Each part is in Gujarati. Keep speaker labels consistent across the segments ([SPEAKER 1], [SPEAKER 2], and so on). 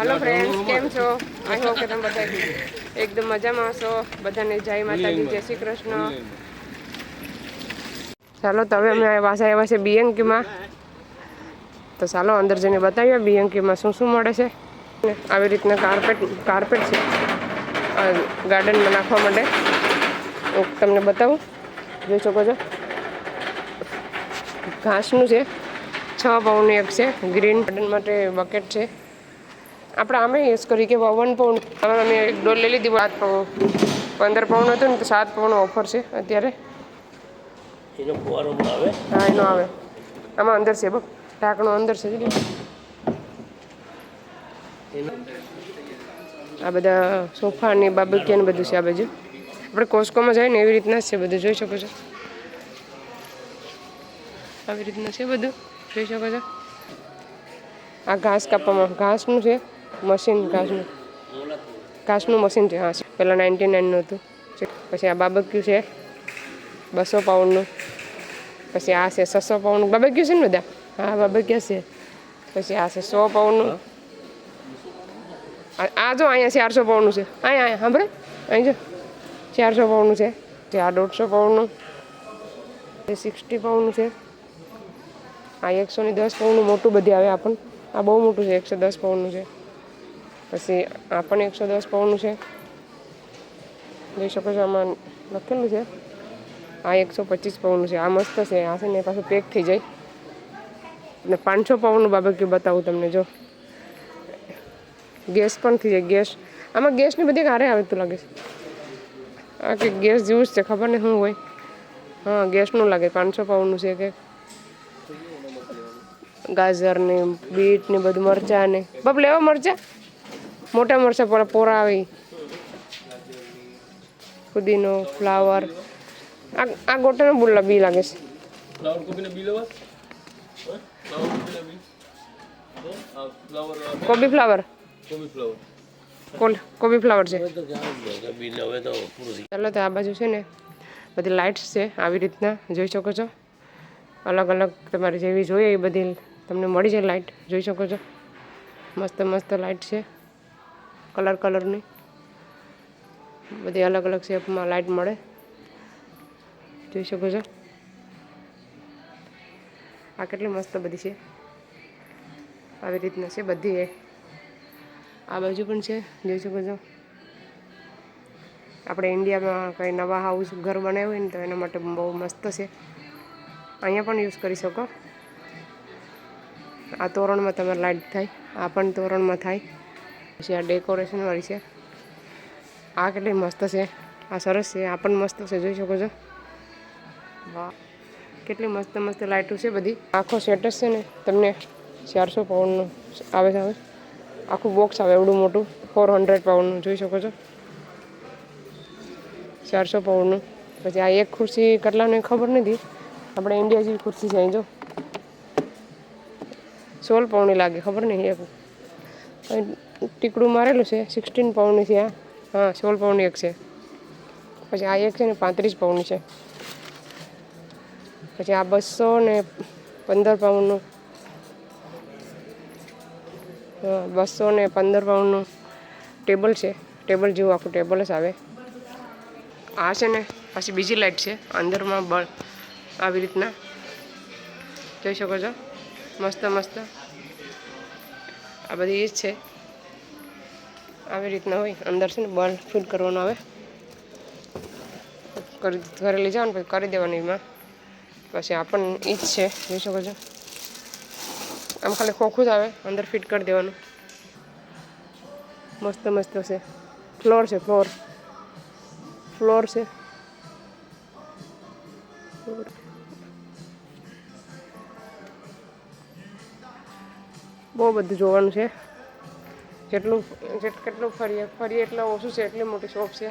[SPEAKER 1] હલો ફ્રેન્ડ્સ કેમ છો? આઈ હોપ કે તમે બધા એકદમ મજામાં હશો. બધાને જય માતાજી, જય શ્રી કૃષ્ણ. ચાલો, તો હવે અમે પાછા આવ્યા છે બિયંકીમાં તો ચાલો, અંદર જઈને બતાવીએ બિયંકીમાં શું શું મળે છે. આવી રીતના કાર્પેટ કાર્પેટ છે. ગાર્ડનમાં નાખવા માટે. હું તમને બતાવું. જોઈ શકો છો. ઘાસનું છે. છ પાઉન્ડની એક છે. ગ્રીન ગાર્ડન માટે બકેટ છે. આપણે આમે યુઝ કરી કે વન પાઉન્ડ હવે અમે એક ડોલ લઈ લીધી સાત પંદર પાઉન્ડ હતું ને તો સાત પાઉન્ડ ઓફર છે અત્યારે.
[SPEAKER 2] એનો ફુવારો પણ આવે?
[SPEAKER 1] હા એનો આવે. આમાં અંદર છે બક ઢાંકણું અંદર છે આ બધા સોફા ને બાબકિયા ને બધું છે આ બાજુ. આપણે કોસ્કોમાં જાય ને એવી રીતના છે બધું જોઈ શકો છો. આવી રીતના છે બધું જોઈ શકો છો. આ ઘાસ કાપવામાં. ઘાસનું છે મશીન ઘાસનું. ઘાસનું મશીન છે, હા. પહેલાં નાઇન્ટી નાઇનનું હતું. પછી આ બાબક્યુ છે, બસો પાઉન્ડનું. પછી આ છે છસો પાઉન્ડનું. બાબક્યુ છે ને બધા? હા, બાબક્યા છે. પછી આ છે સો પાઉન્ડનું. આ જો અહીંયા ચારસો પાઉન્ડનું છે. અહીંયા અહીંયા, સાંભળે. અહીં જો. ચારસો પાઉન્ડનું છે. જે આ દોઢસો પાઉન્ડનું. એ સિક્સટી પાઉન્ડનું છે. આ એકસો ને દસ પાઉન્ડનું, મોટું બધી આવે આપણને. આ બહુ મોટું છે, એકસો દસ પાઉન્ડનું છે. પછી આ પણ એકસો દસ પાઉન્ડનું છે. જોઈ શકો છો આમાં લખેલું છે. આ એકસો પચીસ પાઉન્ડનું છે. આ મસ્ત છે. આ છે ને પાછું પેક થઈ જાય. અને પાંચસો પાઉન્ડનું બાબક્યુ બતાવું તમને, જો. ગેસ પણ થઈ જાય. ગેસ. આમાં ગેસની બધી હારે આવતું લાગે છે. આ કે ગેસ જેવું જ છે. ખબર નહીં શું હોય. હા, ગેસનું લાગે. પાંચસો પાઉન્ડનું છે કે ગાજર ને બીટ ને બધું મરચા ને. બાપ, લેવા મરચા? મોટા મળશે પર પોરા આવે ફુદીનો ફ્લાવર. આ આ ગોટાનો બુલ્લા બી લાગે છે.
[SPEAKER 2] ફ્લાવર કોબીના બી લેવા? ફ્લાવર કોબીના બી? ફ્લાવર
[SPEAKER 1] કોબી ફ્લાવર.
[SPEAKER 2] કોબી ફ્લાવર.
[SPEAKER 1] કોલ કોબી ફ્લાવર છે. ચાલો તો આ બાજુ છે ને બધી લાઇટ્સ છે આવી રીતના જોઈ શકો છો. અલગ અલગ તમારે જેવી જોઈએ એ બધી તમને મળી જાય લાઇટ જોઈ શકો છો. મસ્ત મસ્ત લાઇટ છે. કલર કલરની. બધી અલગ અલગ શેપમાં લાઇટ મળે. જોઈ શકો છો. આ કેટલી મસ્ત બધી છે. આવી રીતના છે બધી એ. આ બાજુ પણ છે, જોઈ શકો છો. આપણે ઇન્ડિયામાં કંઈ નવા હાઉસ ઘર બનાવ્યું હોય ને તો એના માટે બહુ મસ્ત છે. અહીંયા પણ યુઝ કરી શકો. આ તોરણમાં તમારે લાઇટ થાય, આ પણ તોરણમાં થાય. પછી આ ડેકોરેશનવાળી છે. આ કેટલી મસ્ત છે, આ સરસ છે, આ પણ મસ્ત છે, જોઈ શકો છો. વાહ, કેટલી મસ્ત મસ્ત લાઇટો છે બધી. આખો સેટ છે ને, તમને ચારસો પાઉન્ડનું આવે છે આખું બોક્સ આવે, એવડું મોટું ફોર હંડ્રેડ પાઉન્ડનું, જોઈ શકો છો. ચારસો પાઉન્ડનું. પછી આ એક ખુરશી કેટલાની ખબર નથી. આપણે ઇન્ડિયા જેવી ખુરશી છે જો. સોળ પાઉન્ડની લાગે, ખબર નહીં, એક. ટીકડું મારેલું છે સિક્સટીન પાઉન્ડની છે આ. હા, સોળ પાઉન્ડની એક છે. પછી આ એક છે ને પાંત્રીસ પાઉન્ડની છે. પછી આ બસો ને પંદર પાઉન્ડનું હા, બસો ને પંદર પાઉન્ડનું ટેબલ છે. ટેબલ જેવું આખું ટેબલ જ આવે. આ છે ને, પાછી બીજી લાઇટ છે. અંદરમાં બળ આવી રીતના. જોઈ શકો છો? મસ્ત મસ્ત. આ બધી એ જ છે. આવી રીતના હોય. અંદર છે ને બળ ફિલ કરવાનો આવે. કરી ઘરે લઈ જવાનું, પછી કરી દેવાનું એમાં. પછી આપણને પણ એ જ છે, જોઈ શકો છો. આમ ખાલી ખોખું જ આવે, અંદર ફિટ કરી દેવાનું. મસ્ત મસ્ત છે. ફ્લોર છે, ફ્લોર. ફ્લોર છે. બહુ બધું જોવાનું છે. જેટલું કેટલું ફરીએ ફરીએ એટલે ઓછું છે એટલી મોટી શોપ છે.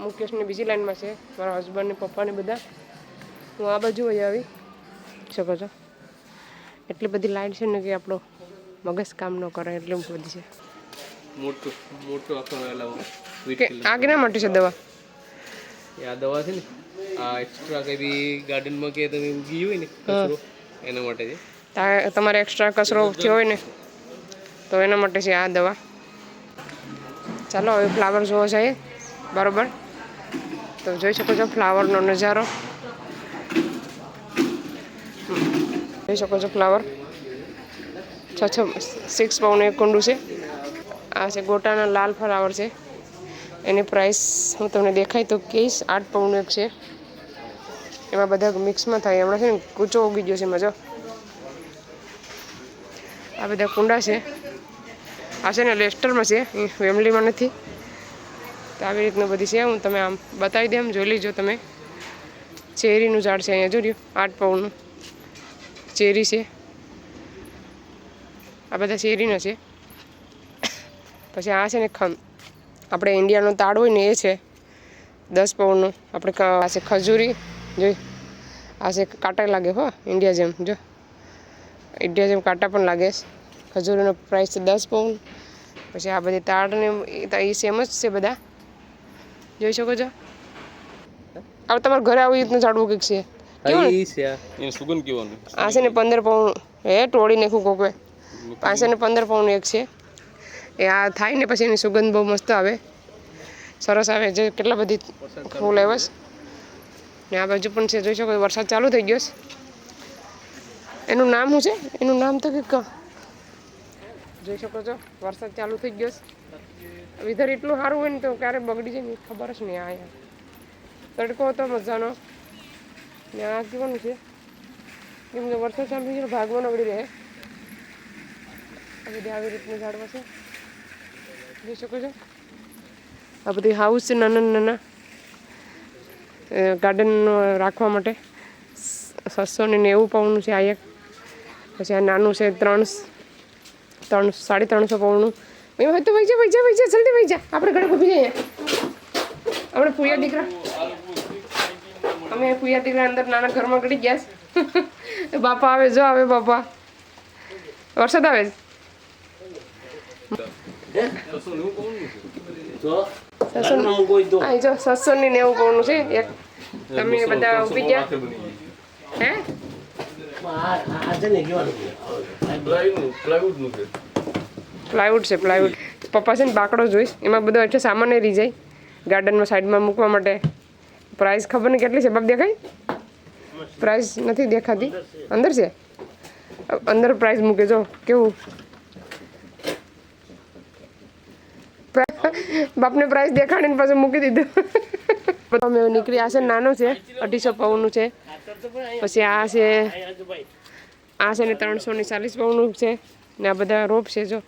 [SPEAKER 1] મુકેશની બીજી લાઈનમાં છે મારા હસબન્ડ ને પપ્પાને બધા. હું આ બાજુ વહી આવી. શકો છો? એટલી બધી લાઈટ છે ને કે આપણો મગજ કામ ન કરે એટલી બધી છે.
[SPEAKER 2] મોટું મોટું આખો એલા
[SPEAKER 1] આ કેના માટે છે દવા?
[SPEAKER 2] આ દવા છે ને આ એક્સ્ટ્રા કઈ બી ગાર્ડનમાં કે તમે ઉગી હોય ને કચરો એના માટે છે.
[SPEAKER 1] તમારે એક્સ્ટ્રા કચરો થયો હોય ને તો એના માટે છે આ દવા. ચાલો, હવે ફ્લાવર જોવો છે બરોબર? તો જોઈ શકો છો ફ્લાવરનો નજારો. જોઈ શકો છો ફ્લાવર છ છ સિક્સ પાઉન્ડ એક કુંડું છે. આ છે ગોટાના લાલ ફ્લાવર છે. એની પ્રાઇસ હું તમને દેખાય તો કહીશ, આઠ પાઉન્ડ એક છે. એમાં બધા મિક્સમાં થાય. હમણાં છે ને કૂચો ઉગી ગયો છે મજો આ બધા કુંડા છે. આ છે ને લેસ્ટરમાં છે વેમલીમાં નથી. તો આવી રીતનું બધી છે, હું તમે આમ બતાવી દે આમ જોઈ લીજો તમે. ચેરીનું ઝાડ છે અહીંયા જોડ્યું આઠ પાઉન્ડનું ચેરી છે. આ બધા ચેરીના છે. પછી આ છે ને ખમ. આપણે ઇન્ડિયાનો તાડ હોય ને એ છે. દસ પાઉન્ડનું આપણે આ છે ખજૂરી. જોઈ, આ છે કાંટા લાગે હો, ઇન્ડિયા જેમ, જો. ઇન્ડિયા જેમ કાંટા પણ લાગે છે. ખજૂરીનો પ્રાઇસ છે દસ પાઉન્ડ પછી આ બધી તાડને એ તો એ સેમ જ છે બધા. જોઈ શકો છો? હવે તમારા ઘરે આવી રીતનું ઝાડવું કંઈક છે? કેવું ને?
[SPEAKER 2] ઈ છે. આ. એને સુગંધ કેવાનું?
[SPEAKER 1] આ છે ને પંદર પાઉન્ડ હે ટોળી નાખું કોકે પાંચસો ને પંદર પાઉન્ડ એક છે. એ આ થાય ને પછી એની સુગંધ બહુ મસ્ત આવે. સરસ આવે જે કેટલા બધી ફૂલ આવે. ને આ બાજુ પણ છે જોઈ શકો છો, વરસાદ ચાલુ થઈ ગયો છે. એનું નામ શું છે? એનું નામ તો કંઈક જોઈ શકો છો, વરસાદ ચાલુ થઈ ગયો છે. વિધર એટલું સારું હોય ને તો ક્યારે બગડી જાય ને ખબર જ નહીં આ તડકો હતો મજાનો. ને આ કેવાનું છે? કેમ કે વરસાદ ચાલુ થઈ ગયો ભાગવા નબળી રહે. આ બધી આવી રીતની ઝાડવા છે. જોઈ શકો છો? આ બધી હાઉસ છે નાના નાના. ગાર્ડન રાખવા માટે છસો ને નેવું પાઉન્ડનું છે આ એક. પછી આ નાનું છે ત્રણ ત્રણ સાડી ત્રણસો પૌણું મેં હોય તો ભાઈ જા વહી જા જલ્દી ભાઈ જા. આપણે ઘરે ઊભી જઈએ. આપણે પૂયા દીકરા અમે પૂયા દીકરા અંદર નાના ઘરમાં ગળી ગયા છે. બાપા આવે જો આવે બાપા. વરસાદ આવે? છે સસો અહીં જો સસો ની નેવું પૌણું છે. એક તમે બધા ઊભી ગયા. હે? પ્લાયવુડ છે પ્લાયવુડ પપ્પા છે ને બાકડો જોઈશ. એમાં બધો એટલે સામાન રહી જાય. ગાર્ડનમાં સાઈડમાં મૂકવા માટે. પ્રાઇસ ખબર ને કેટલી છે, બાપ દેખાય? પ્રાઇસ નથી દેખાતી. અંદર છે? અંદર પ્રાઇસ મૂકે, જો, કેવું? બાપને પ્રાઇસ દેખાડીને પાછું મૂકી દીધું. અમે નીકળી આ છે, નાનો છે, અઢીસો પાઉન્ડનું છે. પછી આ છે આ છે ને ત્રણસો ને ચાલીસ પાઉન્ડનું છે ને આ બધા રોપ છે જો.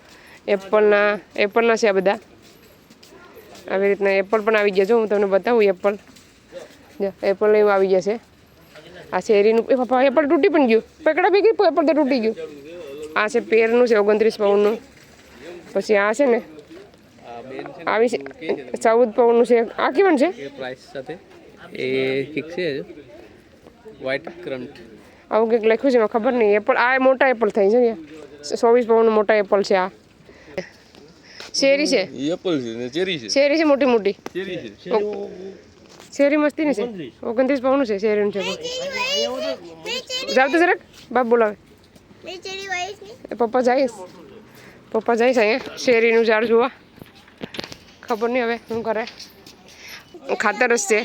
[SPEAKER 1] એપલના એપલના છે આ બધા. આવી રીતના એપલ પણ આવી ગયા જો હું તમને બતાવું એપલ. જો, એપલ એવું આવી ગયા છે. આ શેરીનું એ પપ્પા એપલ તૂટી પણ ગયું. પકડા ગયું એપલ તો તૂટી ગયું. આ છે પેરનું છે, ઓગણત્રીસ પાઉન્ડનું પછી આ છે ને આવી છે, ચૌદ પાઉન્ડનું છે. આ કેવાનું છે?
[SPEAKER 2] પ્રાઇસ સાથે. એ ફિક્સ છે. વ્હાઇટ કરન્ટ
[SPEAKER 1] આવું કંઈક લખ્યું છે એમાં ખબર નહીં. એપલ આ મોટા એપલ થઈ છે ને ચોવીસ પાઉન્ડ મોટા એપલ છે આ. શેરી છે?
[SPEAKER 2] એપલ છે ને ચેરી છે?
[SPEAKER 1] શેરી છે મોટી મોટી.
[SPEAKER 2] ચેરી છે.
[SPEAKER 1] શેરી મસ્તી ને છે. ઓગણત્રીસ. પાઉન્ડ છે શેરીનું છે જાવ તો જરાક. બાપ બોલાવે. એ પપ્પા જઈશ. પપ્પા જઈશ અહીંયા શેરીનું ઝાડ જોવા. ખબર નહીં હવે શું કરે. ખાતર જ છે.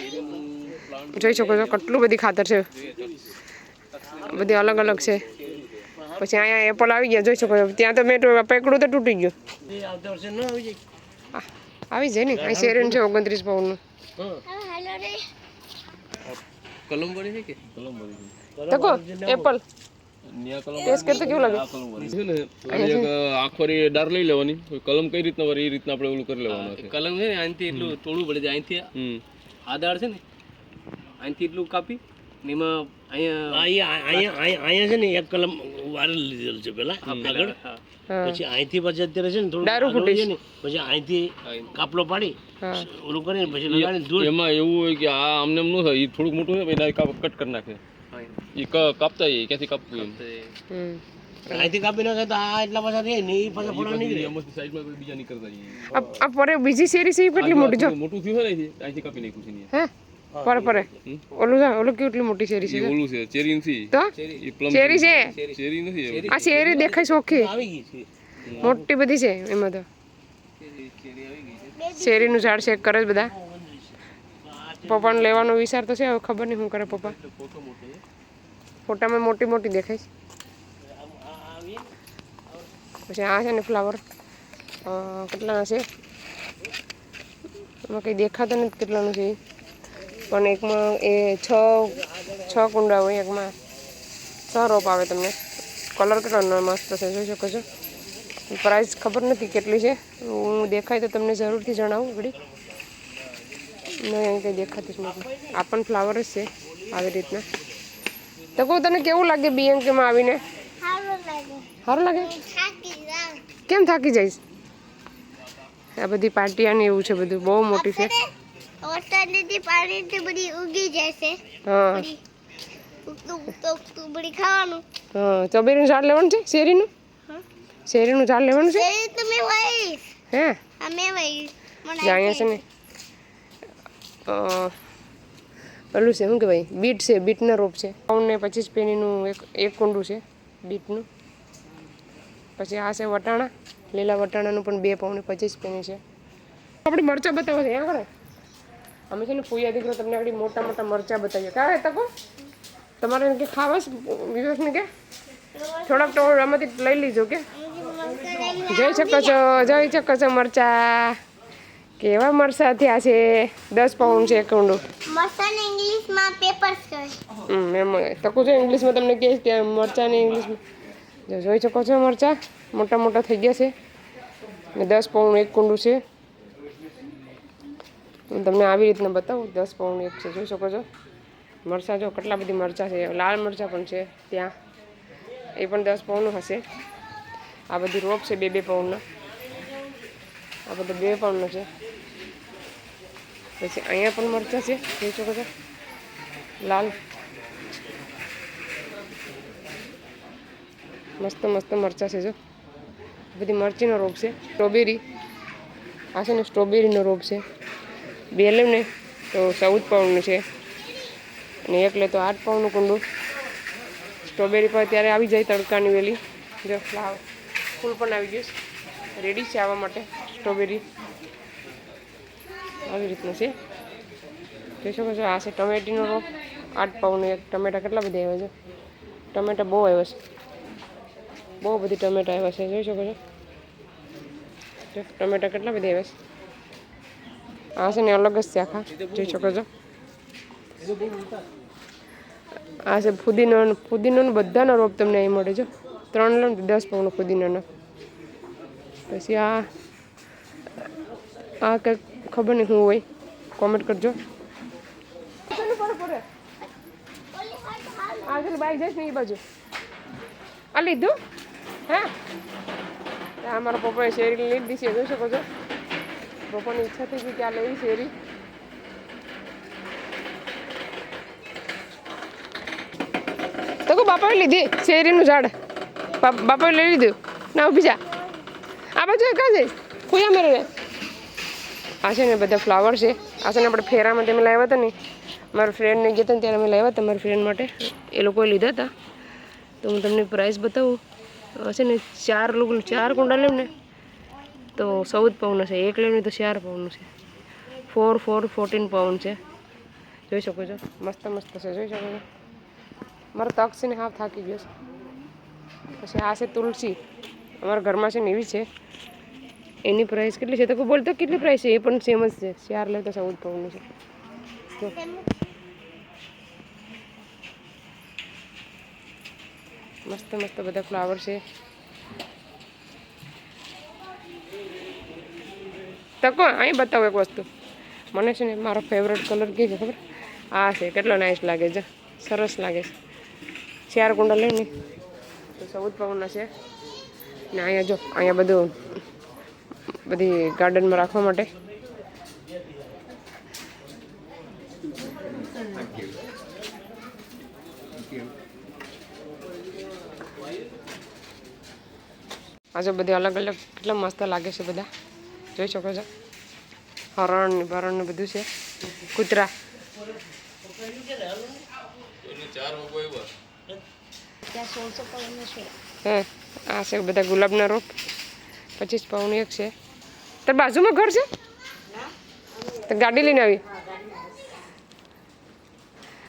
[SPEAKER 1] જોઈ શકો છો કેટલું બધી ખાતર છે. બધી અલગ અલગ છે. પછી અહીંયા એપલ આવી ગયા જોઈ શકો છો. ત્યાં તો મેં પેકડું તો તૂટી ગયું. આવી જાય ને અહીં શેરીનું છે ઓગણત્રીસ પાઉન્ડનું
[SPEAKER 2] કલમ છે કે કલમ
[SPEAKER 1] એપલ ટેસ્ટ કરતો કેવું લાગે?
[SPEAKER 2] છે ને એક આખોરી ડાર લઈ લેવાની કલમ કઈ રીતના વળી એ રીતના આપણે ઓલું કરી લેવાનું
[SPEAKER 3] કલમ છે ને અહીંથી એટલું થોડું પડે છે અહીંથી આ દાળ છે ને અહીંથી એટલું કાપી ને એમાં અહીંયા
[SPEAKER 4] અહીંયા અહીંયા અહીંયા અહીંયા છે ને એક કલમ વારેલ લીધેલ છે પેલા આગળ.
[SPEAKER 3] હા.
[SPEAKER 1] હા.
[SPEAKER 4] પછી અહીંથી પછી અત્યારે છે ને થોડું
[SPEAKER 1] દારૂ
[SPEAKER 4] આગળ
[SPEAKER 1] ફૂટીશ.
[SPEAKER 4] છે ને પછી અહીંથી કાપલો પાડી
[SPEAKER 1] હા.
[SPEAKER 4] ઓલું કરીને પછી લગાડીને ધૂળ
[SPEAKER 2] એમાં એવું હોય કે આ આમને એમ ન થાય એ થોડુંક મોટું છે પછી ડાયરેક્ટ કાપ કટ કરી નાખે. એ ક- કાપતા જઈએ ક્યાંથી કાપવું એમ?
[SPEAKER 1] હમ.
[SPEAKER 4] અહીંથી કાપી નાખે તો આ એટલા પાછા રહે ને એ પાછા ફોડા નીકળે.
[SPEAKER 2] એમાંથી સાઈડમાં કોઈ બીજા નીકળતા જઈએ
[SPEAKER 1] આ આ પરે બીજી શેરી છે એ કેટલી મોટી જો.
[SPEAKER 2] મોટું થયું હોય ને અહીંથી કાપી નાખ્યું છે અહીંયા.
[SPEAKER 1] હે. પરે પરે. ઓલું ઓલું કેટલી મોટી શેરી છે?
[SPEAKER 2] ઓલું છે ચેરી નથી.
[SPEAKER 1] તો? ચેરી છે?
[SPEAKER 2] ચેરી નથી
[SPEAKER 1] આ શેરી દેખાય સોખી.
[SPEAKER 4] આવી ગઈ છે.
[SPEAKER 1] મોટી બધી છે એમાં તો. શેરીનું ઝાડ શેક કરે છે બધા. પપ્પાને લેવાનો વિચાર તો છે હવે ખબર નહીં શું કરે પપ્પા. ફોટામાં મોટી મોટી દેખાય છે. પછી આ છે ને ફ્લાવર કેટલાના છે? એમાં કંઈ દેખાતા નથી કેટલાનું છે એ. પણ એકમાં એ છ છ કુંડા હોય એકમાં છ રોપ આવે તમને. કલર કેટલો મસ્ત છે જોઈ શકો છો. પ્રાઇસ ખબર નથી કેટલી છે. હું દેખાય તો તમને જરૂરથી જણાવું ઘડી નહીં કંઈ દેખાતી જ નથી. આ પણ ફ્લાવર જ છે આવી રીતના. તો કહું તને કેવું લાગે બીએમકેમાં આવીને?
[SPEAKER 5] સારું લાગે.
[SPEAKER 1] સારું લાગે? કેમ થાકી જઈશ? આ બધી પાર્ટીયાને એવું છે બધું બહુ મોટી છે.
[SPEAKER 5] વરસાદથી પાણીથી બધી ઉગી જશે
[SPEAKER 1] હા.
[SPEAKER 5] ખાવાનું.
[SPEAKER 1] ચોબેરીનું ઝાડ લેવાનું છે શેરીનું? શેરીનું ઝાડ લેવાનું છે?
[SPEAKER 5] તો મેં વહીશ
[SPEAKER 1] હે?
[SPEAKER 5] અમે મને
[SPEAKER 1] છે ને. પેલું છે શું કહેવાય? બીટ છે બીટના રોપ છે. ને પચીસ પેનીનું એક એક કુંડું છે બીટનું. પછી આ છે વટાણા લીલા વટાણાનું પણ બે પાઉન્ડ પચીસ પેની છે. આપણે મરચાં બતાવો છે કરે અમે છે ને ફૂયા દીકરો તમને આગળ મોટા મોટા મરચાં બતાવીએ. કાંઈ તકો તમારે એમ કે ખાવા વિવેકને કે? થોડાક તો આમાંથી લઈ લીજો કે? જોઈ શકો છો જોઈ શકો છો મરચા. કેવા મરચા થયા છે? દસ પાઉન્ડ છે એક ઊંડું.
[SPEAKER 5] ઇંગ્લિશમાં પેપર્સ કહે
[SPEAKER 1] એમ તકું છે ઇંગ્લિશમાં તમને કહે કે મરચાંની ઇંગ્લિશમાં. જોઈ શકો છો મરચાં. મોટા મોટા થઈ ગયા છે. ને દસ પાઉન્ડ એક કુંડું છે. હું તમને આવી રીતના બતાવું, દસ પાઉન્ડ એક છે. જોઈ શકો છો? મરચાં જો કેટલા બધી મરચાં છે. લાલ મરચાં પણ છે ત્યાં. એ પણ દસ પાઉન્ડનું હશે. આ બધી રોપ છે બે બે પાઉન્ડના આ બધા બે પાઉન્ડનો છે. પછી અહીંયા પણ મરચાં છે. જોઈ શકો છો? લાલ. મસ્ત મસ્ત મરચાં છે જો. બધી મરચીનો રોપ છે. સ્ટ્રોબેરી. આ છે ને સ્ટ્રોબેરીનો રોપ છે. બે લેવ ને તો ચૌદ પાઉન્ડનું છે. અને એક લે તો આઠ પાઉન્ડનું કુંડું. સ્ટ્રોબેરી પર ત્યારે આવી જાય તડકાની વેલી જો ફ્લાવર ફૂલ પણ આવી ગયું રેડી છે આવવા માટે સ્ટ્રોબેરી. આવી રીતનું છે. જોઈ શકો છો આ છે ટમેટીનો રોપ. આઠ પાઉન્ડ એક. ટમેટા કેટલા બધા આવ્યા છે? ટમેટા બહુ આવ્યા છે. બહુ બધી ટમેટા આવ્યા છે. જોઈ શકો છો ટમેટા કેટલા બધા આવ્યા છે? આ ને અલગ જ આખા જોઈ શકો છો આ ફુદીનો ફુદીનોનો બધાનો રોપ તમને અહીં મળે જો ત્રણ લો દસ પાઉન્ડ ફુદીનાનો પછી આ આ કંઈક ખબર નહીં શું હોય કોમેન્ટ કરજો આગળ બાઈક જઈશ ને એ બાજુ આ લીધું હા આ મારા પપ્પાએ શેરી લીધી છે જોઈ શકો છો પપ્પાની ઈચ્છા થઈ ગઈ કે આ લેવી શેરી તો બાપાએ લીધી શેરીનું ઝાડ. બાપ- બાપાએ લઈ લીધું? ના, ઊભી જા. આ બાજુ કાં જઈશ ખુયા મેરે આ છે ને બધા ફ્લાવર છે. આ છે ને આપણે ફેરામાં તમે લાવ્યા હતા ને. મારા ફ્રેન્ડને ગયા હતા ને ત્યારે અમે લાવ્યા હતા મારા ફ્રેન્ડ માટે. એ લોકોએ લીધા હતા. તો હું તમને પ્રાઇસ બતાવું. છે ને ચાર લોકો ચાર કુંડા લેવ ને તો ચૌદ પાઉન્ડ છે, એક લેવ તો ચાર પાઉન્ડનું છે. ફોર ફોર ફોર્ટીન પાઉન્ડ છે. જોઈ શકો છો? મસ્ત મસ્ત છે, જોઈ શકો છો? મારો તક છે ને હાફ થાકી ગયો છે. પછી આ છે તુલસી. અમારા ઘરમાં છે ને એવી છે. એની પ્રાઇસ કેટલી છે? તો કોઈ બોલતો કેટલી પ્રાઇસ છે? એ પણ સેમ જ છે. ચાર લે તો ચૌદ પાઉન્ડનું છે. મસ્ત મસ્ત બધા ફ્લાવર છે. તકો, અહીં બતાવો એક વસ્તુ. મને છે ને મારો ફેવરેટ કલર કે છે ખબર? આ છે, કેટલો નાઇસ લાગે છે. સરસ લાગે છે. ચાર કુંડા લઈને. તો ચૌદ પાઉન્ડના છે. ને અહીંયા જો, અહીંયા બધું, બધી ગાર્ડનમાં રાખવા માટે. આજે બધી અલગ અલગ કેટલા મસ્ત લાગે છે બધા. જોઈ શકો છો. હરણ ને બરણ ને બધું છે. કૂતરા. હે આ છે બધા ગુલાબના રોપ. પચીસ પાઉન એક છે. તાર બાજુમાં ઘર છે? તો ગાડી લઈને આવી.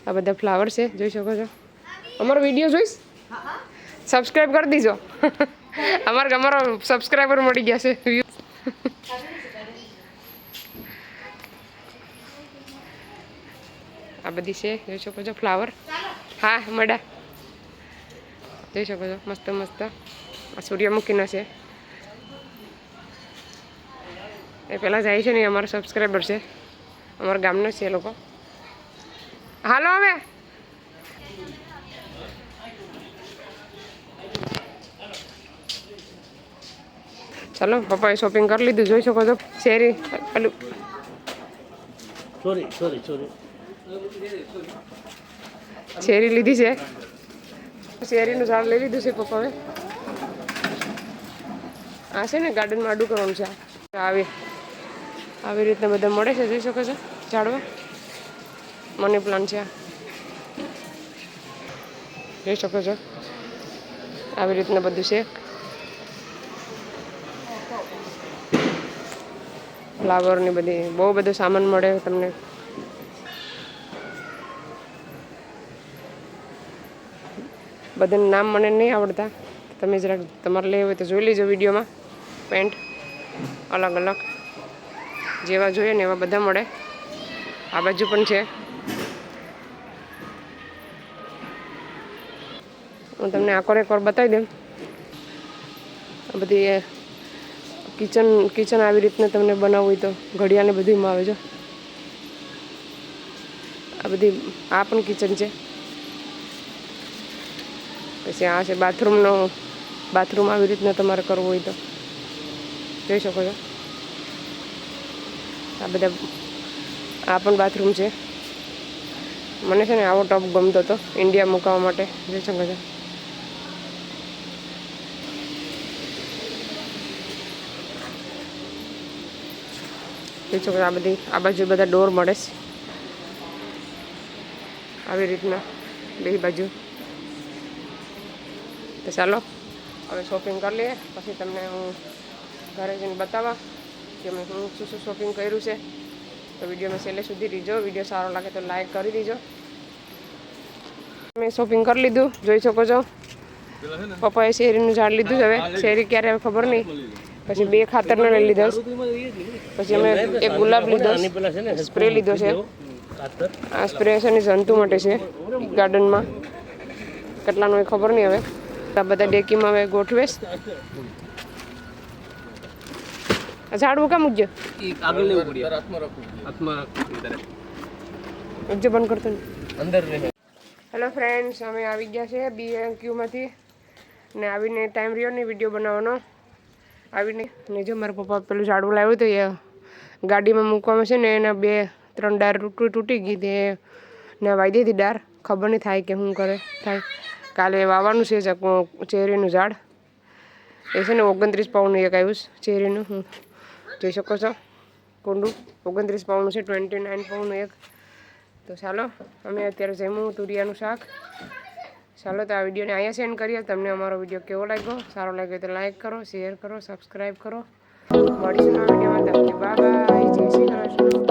[SPEAKER 1] આ બધા ફ્લાવર છે જોઈ શકો છો. અમારો વીડિયો જોઈશ? સબસ્ક્રાઈબ કરી દીજો. અમારે અમારો સબસ્ક્રાઈબર મળી ગયા છે. આ બધી છે. જોઈ શકો છો ફ્લાવર. હા, મડા. જોઈ શકો છો. મસ્ત મસ્ત. આ સૂર્યમુખીના છે. એ પહેલાં જાય છે ને, અમારો અમારા સબસ્ક્રાઈબર છે. અમારા ગામનો છે એ લોકો. હાલો હવે. ચાલો પપ્પાએ શોપિંગ કરી લીધું જોઈ શકો છો. શેરી પેલું
[SPEAKER 4] સોરી સોરી સોરી
[SPEAKER 1] શેરી લીધી છે. શેરીનું ઝાડ લઈ લીધું છે પપ્પાએ. આ છે ને ગાર્ડનમાં આડું કરવાનું છે. આવી આવી રીતના બધા મળે છે જોઈ શકો છો ઝાડવા. મની પ્લાન્ટ છે જોઈ શકો છો. આવી રીતના બધું છે. ફ્લાવરની બધી, બહુ બધું સામાન મળે તમને. બધાનું નામ મને નહીં આવડતા. તમે જરાક તમારે લેવું હોય તો જોઈ લેજો વિડીયોમાં. પેન્ટ અલગ અલગ. જેવા જોઈએ ને એવા બધા મળે. આ બાજુ પણ છે. હું તમને આકોર એકવાર બતાવી દઉં. બધી કિચન કિચન આવી રીતના તમને બનાવવું હોય તો ઘડિયાળને બધીમાં આવે છે આ બધી, આ પણ કિચન છે. પછી આ છે બાથરૂમનો, બાથરૂમ આવી રીતના તમારે કરવું હોય તો. જોઈ શકો છો. આ બધા, આ પણ બાથરૂમ છે. મને છે ને આવો ટોપ ગમતો હતો, ઇન્ડિયા મુકાવવા માટે. જોઈ શકો છો. જોઈ શકો આ બધી આ બાજુ બધા ડોર મળે છે. આવી રીતના બે બાજુ. તો ચાલો હવે શોપિંગ કરી લઈએ. પછી તમને હું ઘરે જઈને બતાવવા કે મેં હું શું શું શોપિંગ કર્યું છે. તો વિડીયોમાં છેલ્લે સુધી રીજો. વીડિયો સારો લાગે તો લાઈક કરી દીજો. મેં શોપિંગ કરી લીધું. જોઈ શકો છો. પપ્પાએ શેરીનું ઝાડ લીધું છે હવે. શેરી ક્યારે હવે ખબર નહીં. પછી બે ખાતરના લઈ લીધો. પછી અમે એક ગુલાબ લીધો, સ્પ્રે લીધો છે. આ સ્પ્રે છે ને જંતુ માટે છે, ગાર્ડનમાં. કેટલાનો એ ખબર નહીં હવે. આ બધા ડેકીમાં હવે ગોઠવેશ ઝાડવું કામ
[SPEAKER 3] ત્યારે
[SPEAKER 1] મૂકજો, બંધ કરતો
[SPEAKER 3] અંદર
[SPEAKER 1] હેલો ફ્રેન્ડ્સ અમે આવી ગયા છે બી ક્યુમાંથી ને આવીને ટાઈમ રહ્યો ને વીડિયો બનાવવાનો. આવીને ને જો મારા પપ્પા પેલું ઝાડવું લાવ્યું હતું એ ગાડીમાં મૂકવામાં છે ને એના બે, ત્રણ ડાર તૂટી તૂટી ગઈ તે ને વાઈ દીધી ડાર. ખબર નહીં થાય કે શું કરે, થાય. કાલે વાવવાનું છે ચેરીનું ઝાડ. એ છે ને ઓગણત્રીસ પાઉન્ડનું એક આવ્યું છે ચેરીનું. હું જોઈ શકો છો. કુંડું, ઓગણત્રીસ પાઉન્ડનું છે, ટ્વેન્ટી નાઇન પાઉન્ડનું એક. તો ચાલો, અમે અત્યારે જમ્યું તુરિયાનું શાક. ચાલો તો આ વિડીયોને અહીંયા સેન્ડ કરીએ. તમને અમારો વીડિયો કેવો લાગ્યો? સારો લાગ્યો તો લાઈક કરો, શેર કરો સબસ્ક્રાઈબ કરો. મળીશું નવા વિડીયોમાં. તમને બાય. જય શ્રી કૃષ્ણ.